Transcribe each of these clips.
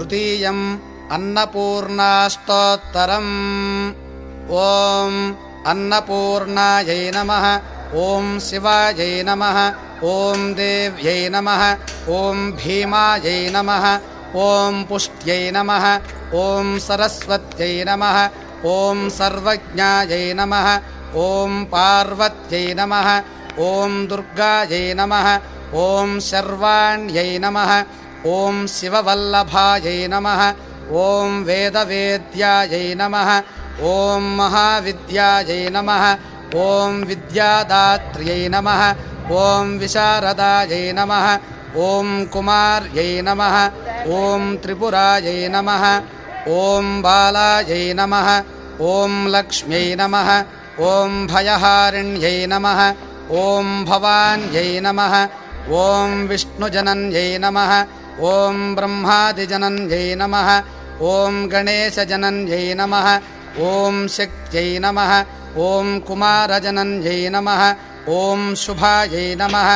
तृतीयम् अन्नपूर्णाष्टोत्तरम्। ॐ अन्नपूर्णायै नमः ॐ शिवायै नमः ॐ देव्यै नमः ॐ भीमायै नमः ॐ पुष्ट्यै नमः ॐ सरस्वत्यै नमः ॐ सर्वज्ञायै नमः ॐ पार्वत्यै नमः ॐ दुर्गायै नमः ॐ शर्वाण्यै नमः ॐ शिववल्लभायै नमः ॐ वेदवेद्यायै नमः ॐ महाविद्यायै नमः ॐ विद्यादात्र्यै नमः ॐ विशारदायै नमः ॐ कुमार्यै नमः ॐ त्रिपुरायै नमः ॐ बालायै नमः ॐ लक्ष्म्यै नमः ॐ भयहारिण्यै नमः ॐ भवान्यै नमः ॐ विष्णुजनन्यै नमः ॐ ब्रह्मादिजनन्यै नमः ॐ गणेशजनन्यै नमः ॐ शक्त्यै नमः ॐ कुमारजनन्यै नमः ॐ शुभायै नमः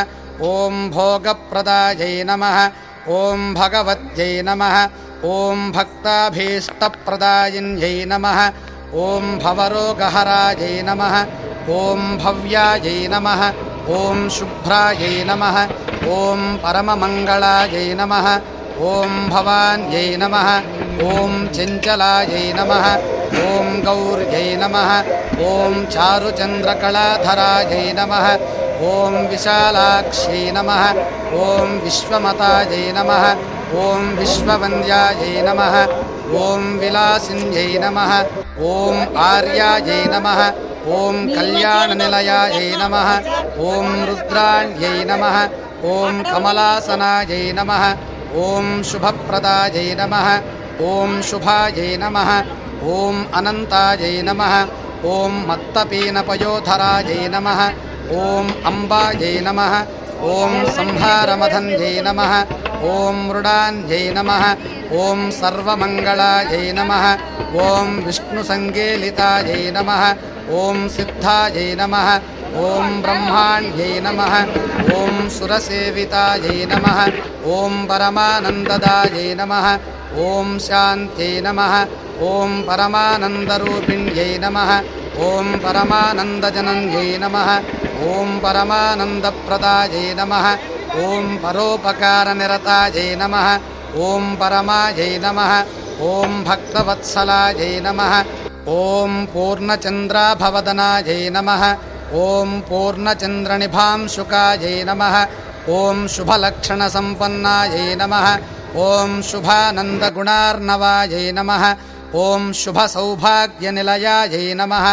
ॐ भोगप्रदायै नमः ॐ भगवत्यै नमः ॐ भक्ताभीष्टप्रदायिन्यै नमः ॐ भवरोगहरायै नमः ॐ भव्यायै नमः ॐ शुभ्रायै नमः ॐ परममङ्गलायै नमः ॐ भवान्यै नमः ॐ चञ्चलायै नमः ॐ गौर्यै नमः ॐ चारुचन्द्रकलाधरायै नमः ॐ विशालाक्ष्यै नमः ॐ विश्वमतायै नमः ॐ विश्ववन्द्यायै नमः ॐ विलासिन्यै नमः ॐ आर्यायै नमः ॐ कल्याणनिलयायै नमः ॐ रुद्राण्यै नमः ॐ कमलासनायै नमः ॐ शुभप्रदायै नमः ॐ शुभायै नमः ॐ अनन्तायै नमः ॐ मत्तपीनपयोधरायै नमः ॐ अम्बायै नमः ॐ संहारमधन्यै नमः ॐ मृडान्यै नमः ॐ सर्वमङ्गलायै नमः ॐ विष्णुसङ्गेलितायै नमः ॐ सिद्धायै नमः ॐ ब्रह्माण्यै नमः ॐ सुरसेवितायै नमः ॐ परमानन्ददायै नमः ॐ शान्त्यै नमः ॐ परमानन्दरूपिण्यै नमः ॐ परमानन्दजनन्यै नमः ॐ परमानन्दप्रदायै नमः ॐ परोपकारनिरतायै नमः ॐ परमायै नमः ॐ भक्तवत्सलायै नमः ॐ पूर्णचन्द्राभवदनायै नमः ॐ पूर्णचन्द्रनिभांशुकायै नमः ॐ शुभलक्षणसम्पन्नायै नमः ॐ शुभानन्दगुणार्णवायै नमः ॐ शुभसौभाग्यनिलयायै नमः